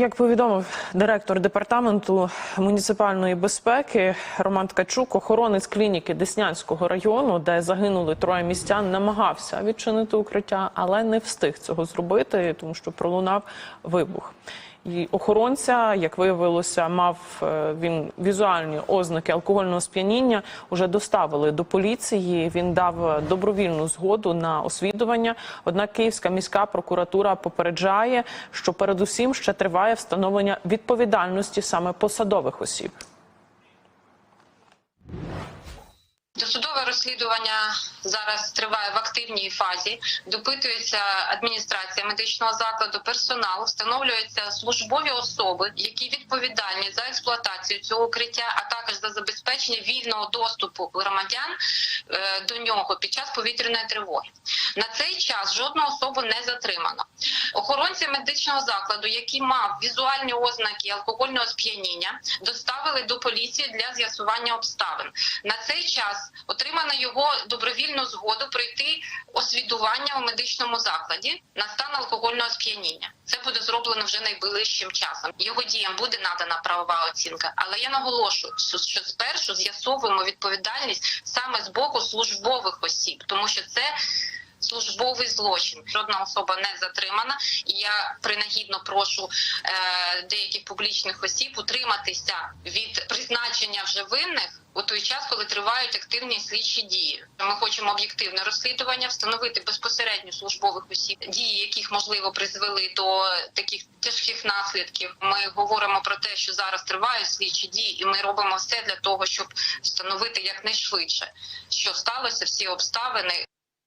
як повідомив директор департаменту муніципальної безпеки Роман Ткачук, охоронець клініки Деснянського району, де загинули троє містян, намагався відчинити укриття, але не встиг цього зробити, тому що пролунав вибух. І охоронця, як виявилося, мав е, він візуальні ознаки алкогольного сп'яніння. Уже доставили до поліції. Він дав добровільну згоду на освідування. Однак Київська міська прокуратура попереджає, що передусім ще триває встановлення відповідальності саме посадових осіб. Досудове розслідування зараз триває в активній фазі. Допитується адміністрація медичного закладу, персонал, встановлюються службові особи, які відповідальні за експлуатацію цього укриття, а також за забезпечення вільного доступу громадян е, до нього під час повітряної тривоги. На цей час жодну особу не затримано. Охоронці медичного закладу, який мав візуальні ознаки алкогольного сп'яніння, доставили до поліції для з'ясування обставин. На цей час отримано його добровільну згоду пройти освідування у медичному закладі на стан алкогольного сп'яніння. Це буде зроблено вже найближчим часом. Його діям буде надана правова оцінка. Але я наголошую, що- спершу з'ясовуємо відповідальність саме з боку службових осіб, тому що це. Службовий злочин. Жодна особа не затримана, і я принагідно прошу е, деяких публічних осіб утриматися від призначення вже винних у той час, коли тривають активні слідчі дії. Ми хочемо об'єктивне розслідування, встановити безпосередньо службових осіб, дії яких можливо призвели до таких тяжких наслідків. Ми говоримо про те, що зараз тривають слідчі дії, і ми робимо все для того, щоб встановити якнайшвидше, що сталося, всі обставини.